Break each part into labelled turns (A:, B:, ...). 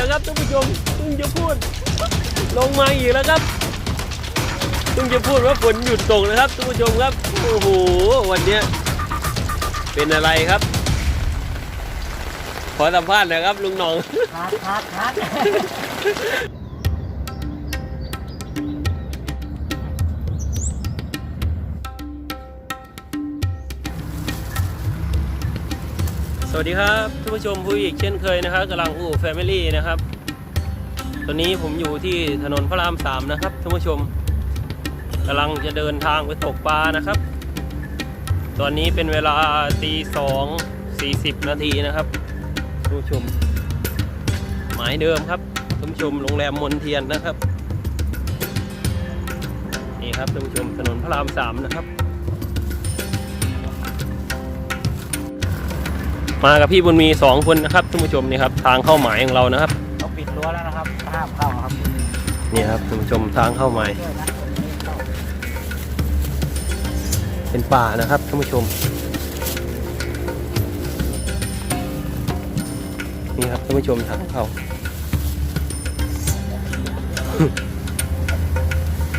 A: แล้วครับท่านผู้ชมเพิ่งจะพูด ลงมาอีกแล้วครับเพิ่งจะพูดว่าฝนหยุดตกนะครับท่านผู้ชมครับโอ้โหวันนี้เป็นอะไรครับ ขอสัมภาษณ์หนะครับลุงหนอง
B: คัดคัดคัด
A: สวัสดีครับท่านผู้ชมผู้อีกเช่นเคยนะครับกำลังอู่แฟมิลี่นะครับ ตอนนี้ผมอยู่ที่ถนนพระรามสามนะครับท่านผู้ชมกำลังจะเดินทางไปตกปลานะครับ ตอนนี้เป็นเวลาตีสองสี่สิบนาทีนะครับท่านผู้ชม หมายเดิมครับท่านผู้ชมโรงแรมมนเทียนนะครับนี่ครับท่านผู้ชมถนนพระรามสามนะครับ มากับพี่บุญมีสองคนนะครับท่านผู้ชมนี่ครับทางเข้าหมายของเรานะครับ
B: เราปิดรั้วแล้วนะครับห้ามเข้าครับ
A: นี่ครับท่านผู้ชมทางเข้าหมาย
B: ด้วยนะคนนี้เข้า
A: เป็นป่านะครับท่านผู้ชมนี่ครับท่านผู้ชมทางเข้า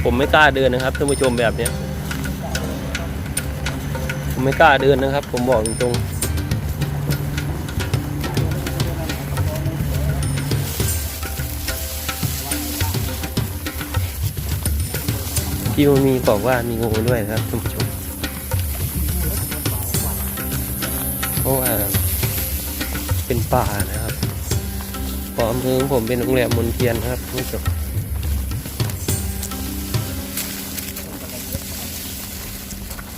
A: ผมไม่กล้าเดินนะครับท่านผู้ชมแบบเนี้ย ผมไม่กล้าเดินนะครับ ผมบอกตรงๆ พี่มันมีบอกว่ามีงูด้วยนะครับท่านผู้ชมเพราะว่าเป็นป่านะครับปออำเภอของผมเป็นโรงแรมมนเทียนครับท่านผู้ชม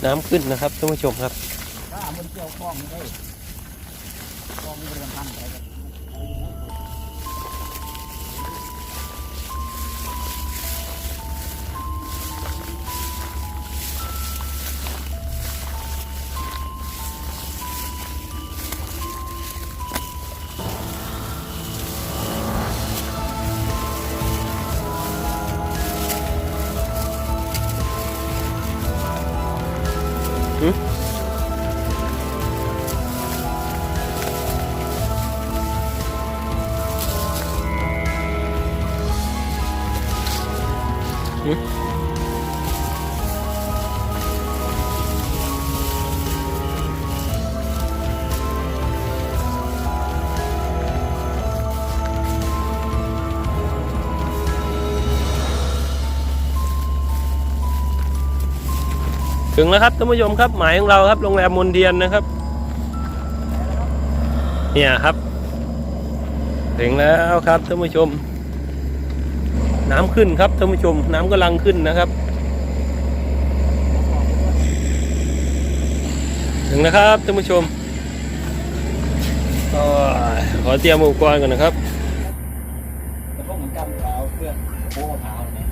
A: น้ำขึ้นนะครับท่านผู้ชมครับ
B: ถ้ามันเกี่ยวข้องได้ข้องมันเป็นพันอะไรก็
A: ถึงแล้วครับท่านผู้ชมครับหมายของเราครับโรงแรมมนเทียนนะครับ เนี่ยครับ ถึงแล้วครับท่านผู้ชม น้ำขึ้นครับท่านผู้ชม น้ำกำลังขึ้นนะครับ ถึงแล้วครับท่านผู้ชมก็ขอเตรียมอุปกรณ์ก่อนนะครับ
B: แต่พวกมันจำเอาเครื่องโค้งมะพร้าวเนี่ย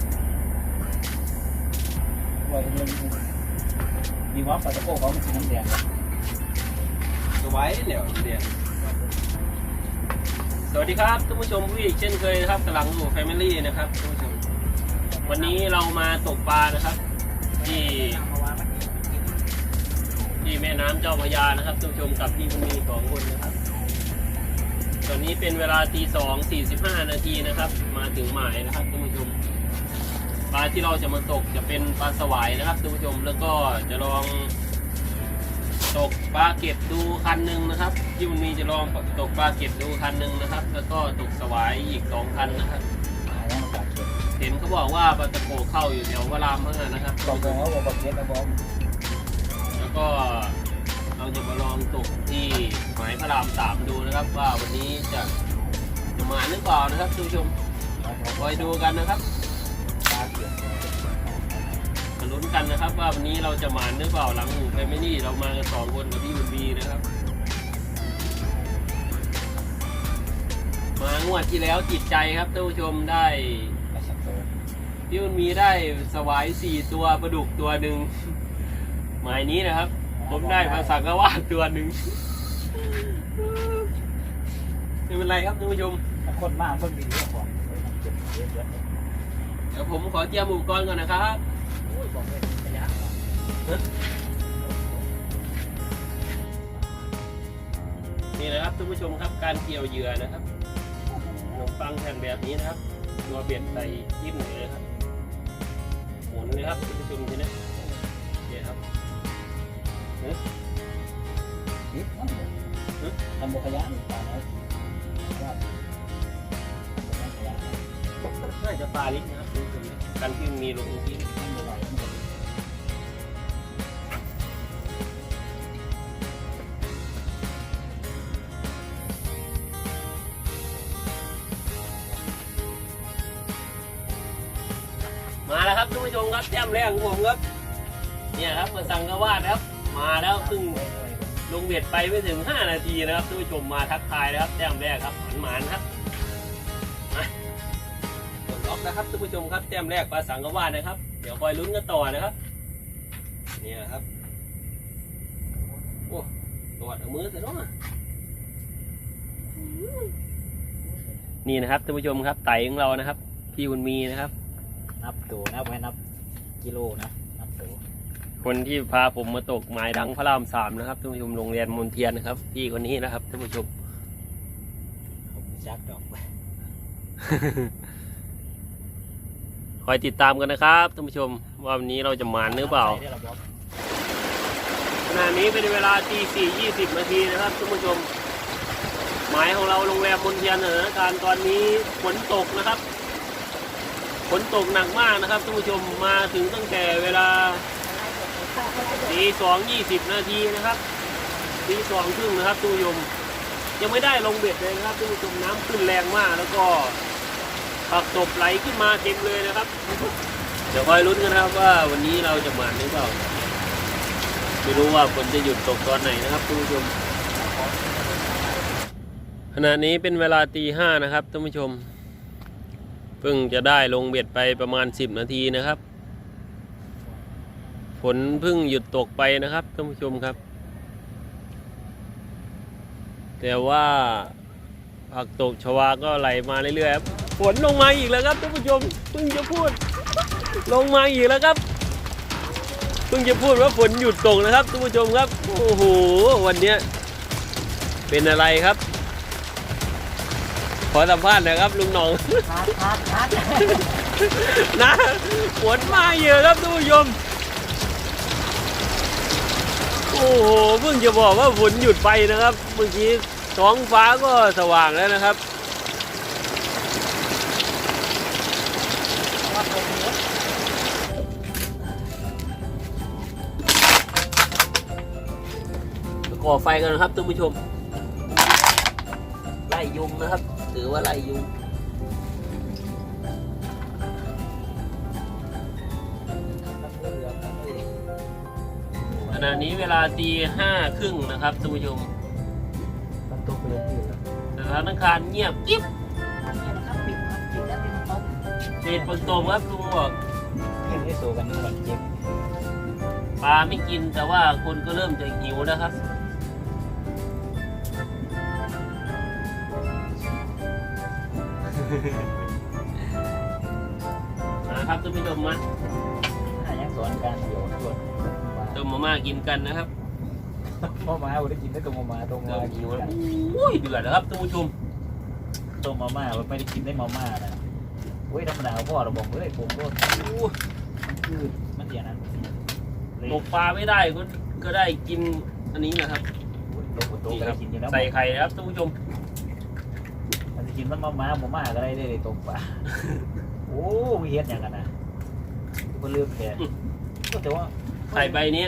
B: ไว้เรื่องีวัดปลาตะโกเขามันสีน้ำแดง
A: สวัยเดี๋ยเดียสวัสดีครับท่านผู้ชมผู้อีกเช่นเคยนะครับกำลังอยู่แฟมิลี่นะครับท่านผู้ชมวันนี้เรามาตกปลานะครับ ที่ที่แม่น้ำเจ้าพระยานะครับท่านผู้ชมกับพี่บุญมีสองคนนะครับ ตอนนี้เป็นเวลาตีสองสี่สิบห้านาทีนะครับ มาถึงหมายนะครับท่านผู้ชม ปลาที่เราจะมาตกจะเป็นปลาสวายนะครับท่านผู้ชมแล้วก็จะลองตกปลาเก็บดูคันหนึ่งนะครับ ที่มันมีจะลองตกปลาเก็บดูคันหนึ่งนะครับ แล้วก็ตกสวายอีกสองคันนะครับ
B: หายแล้วมันกัดเก็บ
A: เห็นเขาบอกว่าปลาตะโกเข้าอยู่แถววรามเมื่อนะครับ
B: บอกเลยว่าบอกเก็บนะบอก
A: แล้วก็เราจะมาลองตกที่หมายพระรามสามดูนะครับ ว่าวันนี้จะจะมาหรือเปล่านะครับท่านผู้ชมคอยดูกันนะครับ
B: ปลาเก็บ
A: มา ลุ้นกันนะครับ ว่าวันนี้เราจะมาหรือเปล่าหลังหมู่แฟมิลี่เรามากันสองคนกับพี่บุญบีนะครับ มางวดที่แล้วจิตใจครับท่านผู้ชมได้
B: ปลาสักโต
A: พี่บุญมีได้สวายสี่ตัวปลาดุกตัวหนึ่งหมายนี้นะครับ ผมได้ภาษากวาดตัวหนึ่งไม่เป็นไรครับท่านผู้ชม
B: ถ้าคนมากคนดีเรื่องของเฮ้ยมันเจ็บเยอะเยอะเลย
A: เดี๋ยวผมขอเตรียมอุปกรณ์ก่อนนะครับ นี่นะครับท่านผู้ชมครับการเกี่ยวเหยื่อนะครับขนมปังแผ่นแบบนี้นะครับตัวเบ็ดใส่ยิ้มเลยครับหมุนเลยครับท่านผู้ชมทีนี้เนี่ยครับ
B: นิดนั่นเลยทำโมขยะมีปลาน้อยว่าขย
A: น่าจะปลาลิกนะครับท่านผู้ชมการที่มีลงที่ ครับท่านผู้ชมครับแต้มแรกของผมครับ เนี่ยครับมาสั่งกระวาดครับ มาแล้วเพิ่งลงเบ็ดไปไม่ถึง 5 นาทีนะครับท่านผู้ชมมาทักทายนะครับแต้มแรกครับหมานครับมากดล็อกนะครับท่านผู้ชมครับแต้มแรกปลาสังกระวาดนะครับ เดี๋ยวคอยลุ้นกันต่อนะครับ เนี่ยครับโอ้ตอดเอามือเสร็จแล้วนี่นะครับท่านผู้ชมครับไต่ของเรานะครับ พี่บุญมีนะครับ
B: นับตัวนับไว้นับกิโลนะนับตัว
A: คนที่พาผมมาตกหมายดังพระรามสามนะครับท่านผู้ชมโรงเรียนมนเทียนนะครับพี่คนนี้นะครับท่านผู้ชม
B: ผมจักดอกไป
A: คอยติดตามกันนะครับท่านผู้ชมว่าวันนี้เราจะหมานหรือเปล่า
B: ได้ระบบ
A: ขณะนี้เป็นเวลาตีสี่ยี่สิบนาทีนะครับท่านผู้ชมหมายของเราโรงแรมมนเทียนสถานการณ์ตอนนี้ฝนตกนะครับ ฝนตกหนักมากนะครับท่านผู้ชมมาถึงตั้งแต่เวลาตีสองยี่สิบนาทีนะครับตีสองครึ่งนะครับท่านผู้ชมยังไม่ได้ลงเบ็ดเลยนะครับท่านผู้ชมน้ำขึ้นแรงมากแล้วก็ผักตบไหลขึ้นมาเต็มเลยนะครับ เดี๋ยวคอยลุ้นกันนะครับว่าวันนี้เราจะหมานหรือเปล่าไม่รู้ว่าฝนจะหยุดตกตอนไหนนะครับท่านผู้ชมขณะนี้เป็นเวลาตีห้านะครับท่านผู้ชม เพิ่งจะได้ลงเบ็ดไปประมาณสิบนาทีนะครับ ฝนเพิ่งหยุดตกไปนะครับท่านผู้ชมครับ แต่ว่าผักตบชวาก็ไหลมาเรื่อยๆครับฝนลงมาอีกแล้วครับท่านผู้ชมเพิ่งจะพูด ลงมาอีกแล้วครับเพิ่งจะพูดว่าฝนหยุดตกนะครับท่านผู้ชมครับโอ้โหวันนี้เป็นอะไรครับ ขอสัมภาษณ์หน่อยครับลุงหนอง
B: คัดคัดคัด
A: นะฝนมาเยอะครับท่านผู้ชมโอ้โหเพิ่งจะบอกว่าฝนหยุดไปนะครับเมื่อกี้ท้องฟ้าก็สว่างแล้วนะครับ ก่อไฟกันนะครับท่านผู้ชมไล่ยุงนะครับ ถือว่าไล่ยุงขณะนี้เวลาตีห้าครึ่งนะครับท่านผู้ชม
B: ต้องตกไปเลยที่ครับ
A: สถานการณ์เงียบกิ๊บ
B: เนี่ยนะครับปิดครับปิดแล้วปิดต้น
A: เศษฝนตกครับลุงบอก
B: เพียงได้โซกันนี่มันเจ็บ
A: ปลาไม่กินแต่ว่าคนก็เริ่มจะหิวนะครับ นะครับท่านผู้ชมมา
B: อ่ายังสอนการเดี๋ยวตรวจ
A: ต้มมาม่ากินกันนะครับ
B: พ่อมาเอาได้กินได้ตรงมาตรง
A: เริ่
B: มาม
A: หิวแล้วอุ้ยเดือดนะครับท่านผู้ชม
B: ตรงมาม่าไม่ได้กินได้มาม่านะเว้ยธรรมดาพ่อเราบอกเลยผมก็
A: อู้
B: มันคือมันเดียวนั้นเลย
A: ตกปลาไม่ได้ก็ก็ได้กินอันนี้นะครับ
B: ตกตกก็ได้กินอยู่แล้ว
A: ใส่ไข่นะครับท่านผู้ชม
B: มันจะกินมันมาม่ามาม่าก็ได้เลยตกปลาโอ้มีเฮ็ดอย่างกันนะก็เลือกแค่ก็แต่ว่า
A: ไข่ใบนี้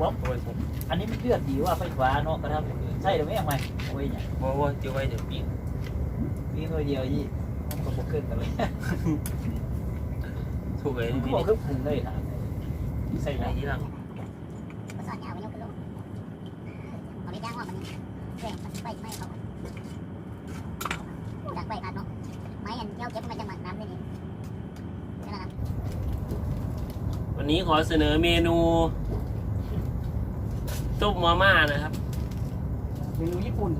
B: บ๊อบอันนี้มันเลือดดีว่าไฟฟ้าเนาะก็ทำใช่หรือไม่ยังไงโอ้ยเนี่ย
A: บอกว่าจะไว้เดี๋ยวปิ้ง
B: นี่หน่วยเดียวยี่มันก็บกขึ้นกันเลย
A: ถูกเลย
B: มัน
A: นี่
B: บอกคือคุมได้นะใส่
A: ไหน
B: ไหน
A: ที่หลัง
C: มาสอนยาวไปยกไปลงเอาไปจ้างว่ามันแรงมันไปไม่เขาดักไปพัดเนาะไม้อันเที่ยวเก็บมันจะหมักน้ำได้ดีนั่นแหละครับ
A: วันนี้ข อเสนอเมนูต้มมาม่านะครับ
B: เมนูญี่ปุ่น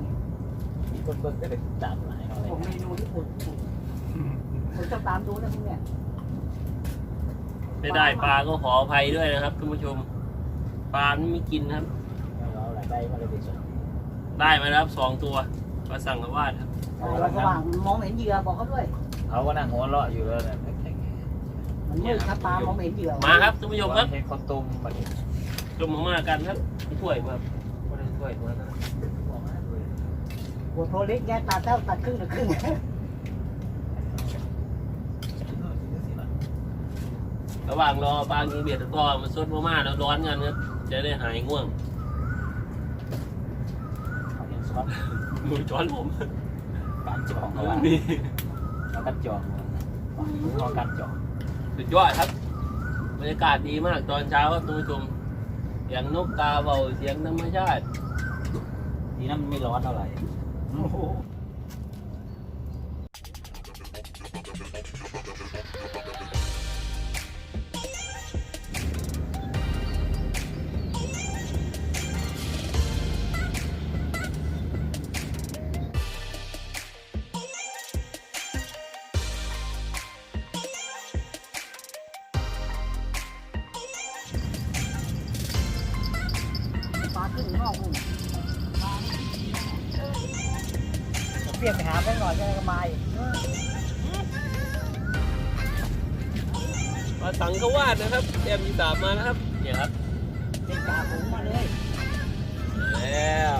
A: ต
B: คนเบิ่งก็เลยตามหลายเอาเลย
D: ผมเมนูที่ผมผมจะตามดูนะพวกเนี่ย
A: ไม่ได้ปลาก็ขออภัยด้วยนะครับท่านผู้ชม ปลาไม่มีกินครับ
B: เราหลายได้มาเลยดิฉัน
A: ได้มาแล้วครับสองตัวปลาสั่งกระวาดครับ
D: เราสว่างมองไม่เห็นเหยื่อบอกเขาด้วย
B: เขาก็นั่งหัวเราะอยู่แล้วนะแข็ง
D: มันมืดครับตามองไม่เห็นเหยื่อ
A: มาครับท่านผู้ชมครับ
B: เห็นคนตุ่มมาดิ
A: จมมาม่ากันครับมีถ้วยมาครับไม่ได้ถ้วยมาครับ
D: หัวโทรเล็กแกตัดเท่าตัดครึ่งหรือครึ่ง
A: ระหว่างรอปลากินเบียดก็มาซดมาม่าแล้วร้อนกันครับจะได้หายง่วง
B: เขาเห็นซอส
A: มือช้อนผม
B: การจองเขาว่า
A: นี่
B: แล้วกันจองรอการจอง
A: สุดยอดครับบรรยากาศดีมากตอนเช้าครับท่านผู้ชมเสียงนกกาเบาเสียงธรรมชาติ
B: ดีนะมันไม่ร้อนเท่าไหร่
D: เปลี่ยนไปหาแม่หน่อยแกก็มาอีก
A: ปลาสังกวาดนะครับแอมมีสามมานะครับเนี่ยครับ
D: เป็นจ่าฝูงมาเลย
A: แล้ว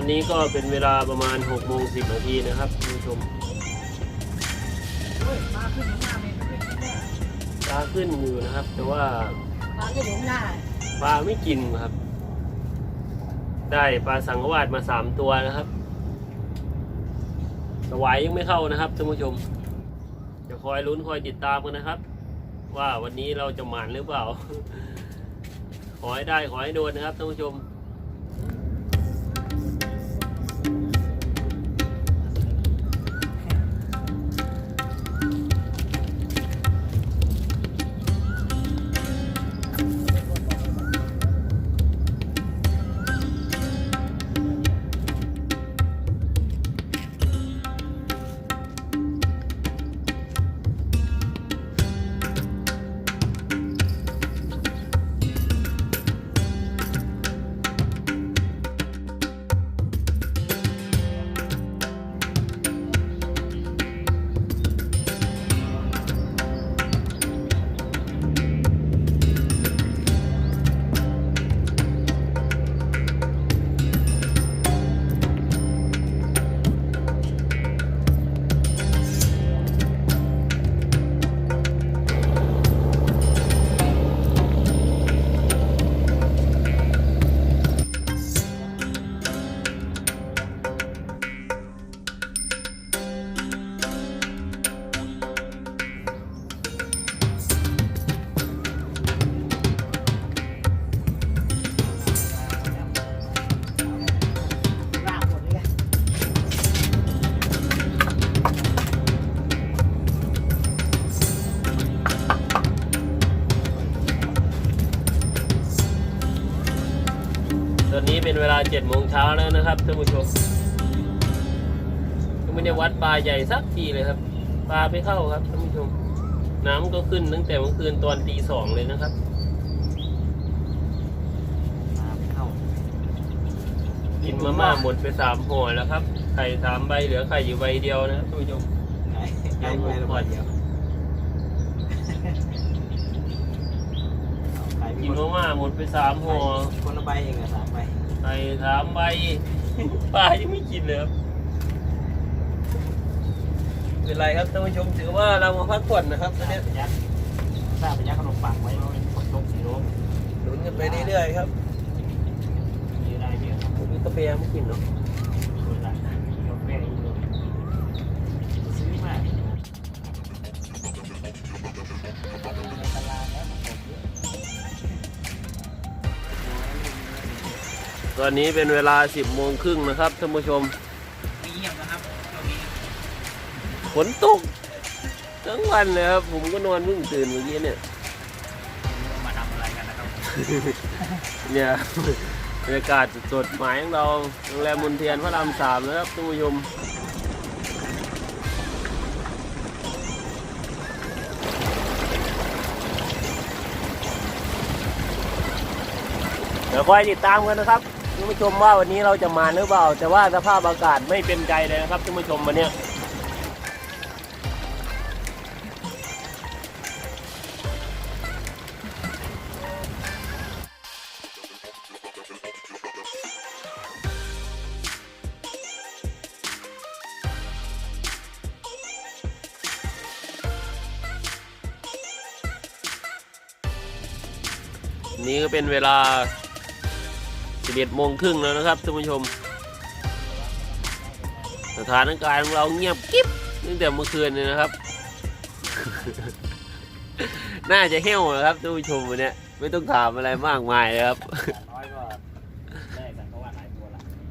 A: อนนี้ก็เป็นเวลาประมาณ6โมง10นาทีนะครับคุณผู้ชม
D: ปลาขึ้นหน้าไม่ไม่ไม่
A: ปลาขึ้นอยู่นะครับ แต่ว่า
D: ปลาจะอยู่ข้างหน้า
A: ปลาไม่กินครับ ได้ปลาสังกวาดมาสามตัวนะครับสวายยังไม่เข้านะครับท่านผู้ชม จะคอยลุ้นคอยติดตามกันนะครับ ว่าวันนี้เราจะหมานหรือเปล่า ขอให้ได้ขอให้โดนนะครับท่านผู้ชม
D: เป็
A: นเวลาเจ็ดโมงเช้าแล้วนะครับท่านผู้ชมยังไม่ได้วัดปลาใหญ่สักทีเลยครับ ปลาไม่เข้าครับท่านผู้ชม น้ำก็ขึ้นตั้งแต่เมื่อคืนตอนตีสองเลยนะครับ
B: มาไม่เข้า
A: กินมาม่าหมดไปสามห่อแล้วครับ ไข่สามใบเหลือไข่อยู่ใบเดียวนะครับท่านผู้ชม
B: ไงไงไปแล้วเดียวขาย
A: กินมาม่าหมดไปสามห่อ
B: คนละใบเองอะสามใบ
A: ไส่สามไปปลายังไม่กินเลยครับเป็นไรครับท่านผู้ชมถือว่าเรามาพักผ่อนนะครับตนนี้
B: ทราบระยะขนมปังไว้ว่าเป็นคนชมสีโรม
A: ลุ้นกันไปเรื่อยๆครับ
B: มีอะไรเยอะครับ
A: ผมีกาแฟไม่กินเนาะ
B: ซื้อมา
A: ตอนนี้เป็นเวลา 10โมงครึ่งนะครับท่านผู้ชม
B: เงียบนะครับช่วงนี้
A: ฝนตกทั้งวันเลยครับ ผมก็นอนเพิ่งตื่นเมื่อกี้เนี่ย
B: มาทำอะไรกันนะครับ
A: เนี่ยบรรยากาศสดๆหมายของเราโรงแรมมนเทียนพระรามสามนะครับท่านผู้ชมเดี๋ยวคอยติดตามกันนะครับ ท่านผู้ชมว่าวันนี้เราจะมาหรือเปล่า แต่ว่าสภาพอากาศไม่เป็นใจเลยนะครับท่านผู้ชมวันนี้นี่ก็เป็นเวลา 11โมงครึ่งแล้วนะครับท่านผู้ชม สถานการณ์ของเราเงียบกิ๊บตั้งแต่เมื่อคืนเลยนะครับ น่าจะเหี้ยวนะครับท่านผู้ชมวันเนี้ยไม่ต้องถามอะไรมากมายเลยครับ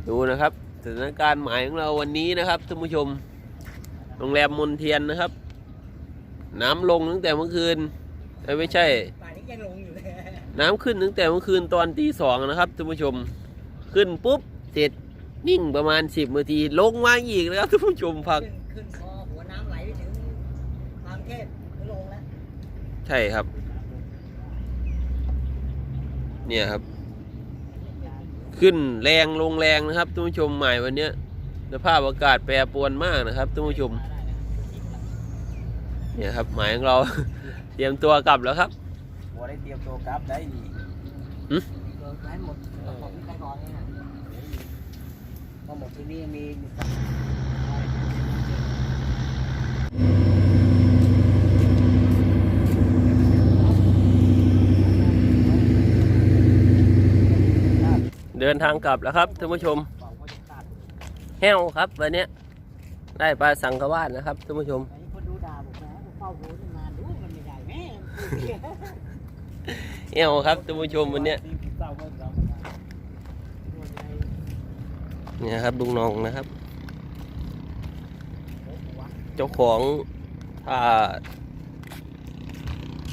A: ดูนะครับสถานการณ์หมายของเราวันนี้นะครับท่านผู้ชมโรงแรมมนเทียนนะครับ น้ำลงตั้งแต่เมื่อคืนไม่ใช่
D: ป่านนี้ยังลงอยู่เลย
A: น้ำขึ้นตั้งแต่เมื่อคืนตอนตีสองนะครับท่านผู้ชมขึ้นปุ๊บเสร็จนิ่งประมาณสิบนาทีลงมาอีกนะครับท่านผู้ชมพัก
D: ขึ้นขึ้นคอหัวน้ำไหลไปถึงทางเทพลงแล้ว
A: ใช่ครับ เนี่ยครับ ขึ้นแรงลงแรงนะครับท่านผู้ชมหมายวันเนี้ยสภาพอากาศแปรปรวนมากนะครับท่านผู้ชม เนี่ยครับหมายของเรา เตรียมตัวกลับแล้วครับ
B: หัวได้เตรียมตัวกราฟได้ดี
D: เกิดไว้หมดของที่ใครก่อนเนี่ยนะพอหมดที่นี่มีอยู่สาม
A: เดินทางกลับแล้วครับท่านผู้ชม แห้วครับวันเนี้ยได้ปลาสังกวาดนะครับท่านผู้ชม
D: อันนี้คนดูด่าผมนะผมเฝ้าโหนนานดูมันไม่ได้แม่
A: แห้วครับท่านผู้ชมวันเนี้ย
B: เนี่
A: ยครับลุงนองนะครับ เจ้าของถ้า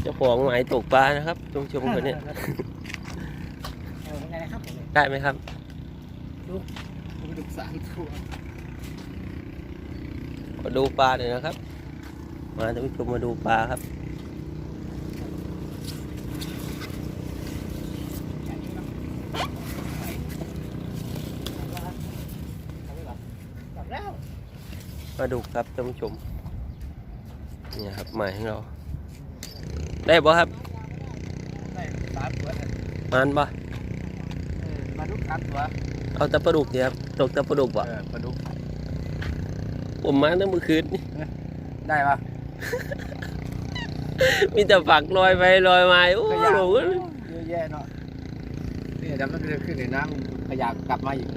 A: เจ้าของหมายตกปลานะครับท่านผู้ชมคนเนี้ย
D: ได้
A: ไหมครับ
D: มดูสามตัว
A: มาดูปลาหน่อยนะครับ มาท่านผู้ชมมาดูปลาครับ
D: กลับแล้ว
A: มาดูครับท่านผู้ชมเนี่ยครับหมายของเรา ได้บ่ครับ
B: ได้สามตัว
A: มันบ่
B: เออมาดูสามตัว
A: เอาแตะปลาดุกเนี่ยครับตกแตะปลาดุกบ่
B: เออมาดู
A: ผมมาตั้งเมื่อคืนนี่
B: ได้ปะ
A: มีแต่ฝักลอยไปลอยมาโอ้
B: ข
A: โห
B: ยะเยอะแยะเนาะนี่จำต้องเดินขึ้นในน้ำขยะกลับมาอีก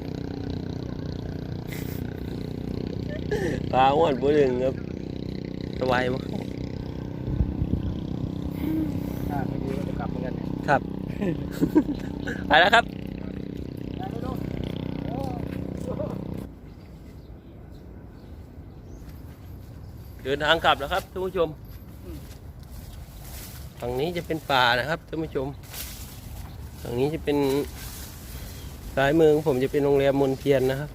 A: ปลาหวานปูดึงครับสบายมาก
B: ถ้าไม่ดีก็จะกลับเหมือนกันเนี่ย
A: ครับ ไปแล้วครับ เดินทางกลับแล้วครับท่านผู้ชม ฝั่งนี้จะเป็นป่านะครับท่านผู้ชม ฝั่งนี้จะเป็นซ้ายมือของผมจะเป็นโรงแรมมนเทียนนะครับ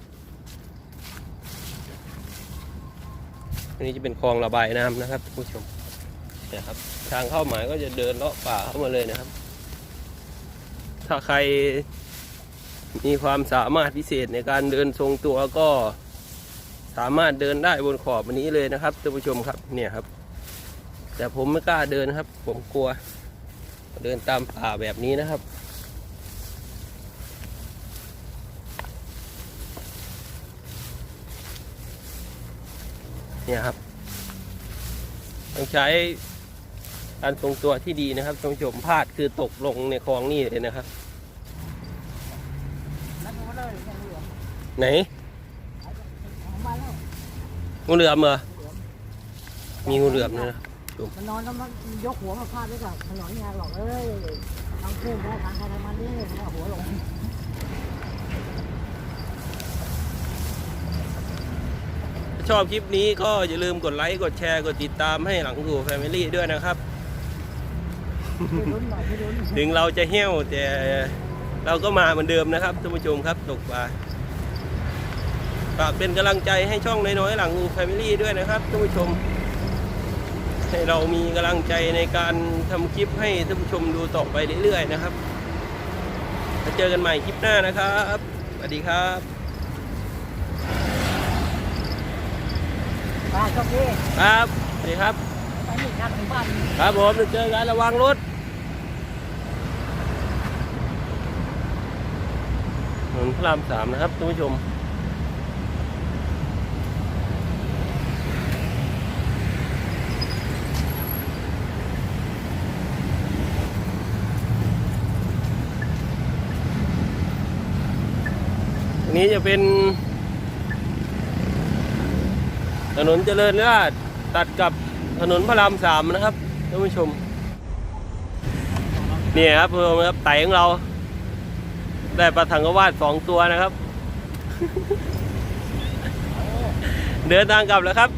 A: นี้จะเป็นคลองระบายน้ำนะครับผู้ชมเนี่ยครับ ทางเข้าหมายก็จะเดินเลาะป่าเข้ามาเลยนะครับ ถ้าใครมีความสามารถพิเศษในการเดินทรงตัวก็สามารถเดินได้บนขอบอันนี้เลยนะครับท่านผู้ชมครับเนี่ยครับ แต่ผมไม่กล้าเดินครับ ผมกลัว เดินตามป่าแบบนี้นะครับ เนี่ยครับ ต้องใช้การทรงตัวที่ดีนะครับท่านผู้ชมพลาดคือตกลงในคลองนี่เลยนะครับ ไหน
D: มาแล้ว
A: งูเหลือมเหรอมีงูเหลือมด้วยนะ
D: มันนอนแล้วมันยกหัวมาพาดไว้กับถนนยางหรอกเอ้ยทางเพื่อนนะทางใครทางมันนี่เอาหัวลง
A: ชอบคลิปนี้ก็อย่าลืมกดไลค์ กดแชร์ กดติดตามให้หลังสู่แฟมิลี่ด้วยนะครับ ถึงเราจะเหี้ยวแต่เราก็มาเหมือนเดิมนะครับท่านผู้ชมครับตกปลาฝากเป็นกำลังใจให้ช่องน้อยๆหลังงูแฟมิลี่ด้วยนะครับท่านผู้ชม ให้เรามีกำลังใจในการทำคลิปให้ท่านผู้ชมดูต่อไปเรื่อยๆนะครับแล้วเจอกันใหม่คลิปหน้านะครับสวัสดีครับ
D: บ้านโชคดี
A: ครับสวัสดีครับ
D: ไปนี่ครับถึงบ้าน
A: ครับผมเจอกันระวังรถถนนพระรามสามนะครับท่านผู้ชมอันนี้จะเป็น ถนนเจริญราษฎร์ตัดกับถนนพระรามสามนะครับท่านผู้ชมนี่ครับเพื่อนครับไต่ของเรา ได้ปลาถังกวาดสองตัวนะครับ เดินทางกลับแล้วครับ